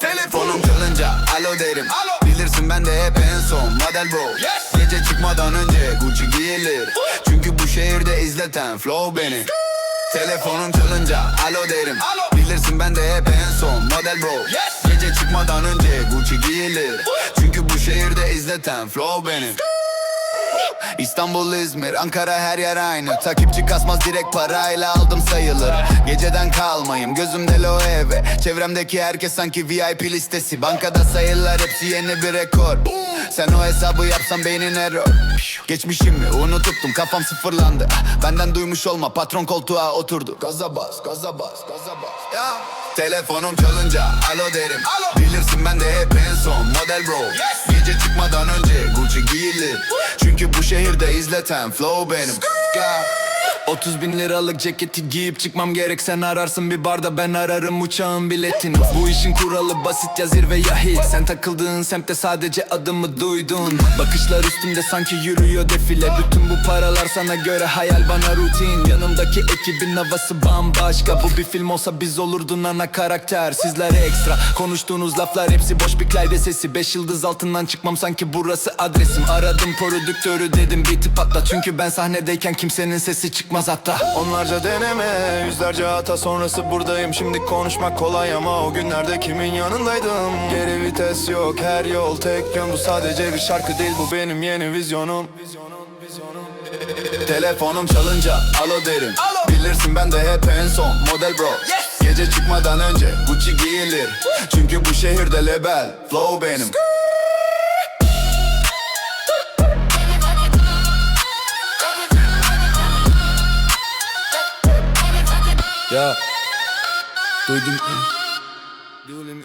Telefonum çalınca alo derim. Alo. Bilirsin ben de hep en son model bu yes. Gece çıkmadan önce Gucci giyilir. Çünkü bu şehirde izleten flow beni. Telefonum çalınca alo derim. Alo. Bilirsin ben de hep en son model bro. Yes. Gece çıkmadan önce Gucci giyilir. Çünkü bu şehirde izleten flow benim İstanbul, İzmir, Ankara her yer aynı. Takipçi kasmaz direkt parayla aldım sayılır. Geceden kalmayım gözümde Loewe ve Çevremdeki herkes sanki VIP listesi. Bankada sayılar hepsi yeni bir rekor. Sen o hesabı yapsan beynin error Geçmişimi unuttum kafam sıfırlandı. Benden duymuş olma patron koltuğa oturdu. Gaza bas, gaza bas, gaza bas. Ya. Telefonum çalınca alo derim. Bilirsin ben de hep en son model bro. Önce Giyilir Çünkü bu şehirde izleten flow benim Ya. 30 bin liralık ceketi giyip çıkmam gerek. Sen ararsın bir barda ben ararım uçağın biletini. Bu işin kuralı basit ya zirve ya hiç Sen takıldığın semtte sadece adımı duydun. Bakışlar üstümde sanki yürüyor defile. Bütün bu paralar sana göre hayal bana rutin. Yanımdaki ekibin havası bambaşka. Bu bir film olsa biz olurdun ana karakter. Sizler ekstra konuştuğunuz laflar hepsi boş. Bir klayde sesi. Beş yıldız altından çıkmam sanki burası adresim. Aradım prodüktörü dedim biti patla. Çünkü ben sahnedeyken kimsenin sesi çıkmaz hatta. Onlarca deneme, yüzlerce hata sonrası buradayım. Şimdi konuşmak kolay ama o günlerde kimin yanındaydım? Geri vites yok, her yol tek yön. Bu sadece bir şarkı değil, bu benim yeni vizyonum. Telefonum çalınca alo derim. Bilirsin ben de hep en son model bro. Gece çıkmadan önce Gucci giyilir. Çünkü bu şehirde lebel Flow benim Ya. Duydum